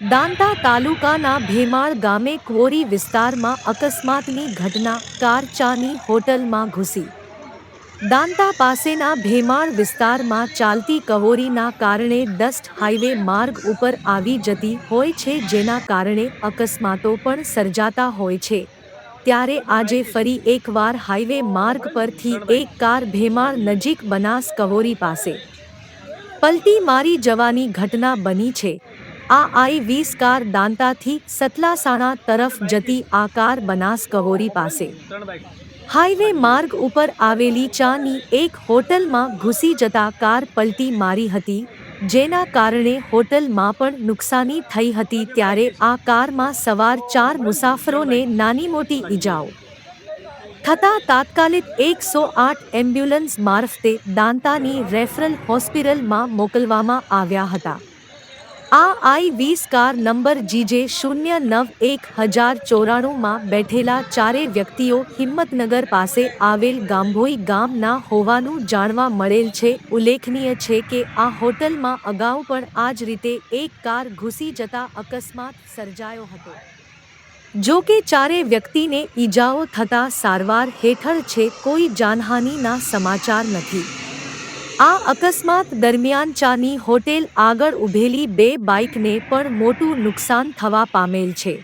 દાંતા તાલુકાના ભેમાળ ગામે ક્વોરી વિસ્તારમાં અકસ્માતની ઘટના કાર ચાની હોટલમાં ઘૂસી. દાંતા પાસેના ભેમાળ વિસ્તારમાં ચાલતી કવોરીના કારણે ડસ્ટ હાઈવે માર્ગ ઉપર આવી જતી હોય છે જેના કારણે અકસ્માતો પણ સર્જાતા હોય છે. ત્યારે આજે ફરી એકવાર હાઈવે માર્ગ પરથી એક કાર ભેમાળ નજીક બનાસ કવોરી પાસે. પલટી મારી જવાની ઘટના બની છે. આ આઈ વીસ કાર દાંતાથી સતલાસાણા તરફ જતી આ કાર બનાસ કવોરી પાસે. હાઈવે માર્ગ ઉપર આવેલી ચાની એક હોટલમાં ઘૂસી જતા કાર પલટી મારી હતી, જેના કારણે હોટલમાં પણ નુકસાની થઈ હતી ત્યારે આ કારમાં સવાર ચાર મુસાફરોને નાની મોટી ઈજાઓ. થતાં તાત્કાલિક એકસો આઠ એમ્બ્યુલન્સ મારફતે દાંતાની રેફરલ હોસ્પિટલમાં મોકલવામાં આવ્યા હતા. આ આઈ વીસ કાર નંબર જીજે શૂન્ય નવ એક હજાર ચોરાણુંમાં બેઠેલા ચારે વ્યક્તિઓ હિંમતનગર પાસે આવેલ ગાંભોઈ ગામના હોવાનું જાણવા મળેલ છે. ઉલ્લેખનીય છે કે આ હોટલમાં અગાઉ પણ આ જ રીતે એક કાર ઘૂસી જતા અકસ્માત સર્જાયો હતો. જો કે ચારે વ્યક્તિને ઈજાઓ થતા સારવાર હેઠળ છે કોઈ જાનહાનિના સમાચાર નથી. આ અકસ્માત દરમિયાન ચાની હોટેલ આગળ ઊભેલી બે બાઇકને પણ મોટું નુકસાન થવા પામેલ છે.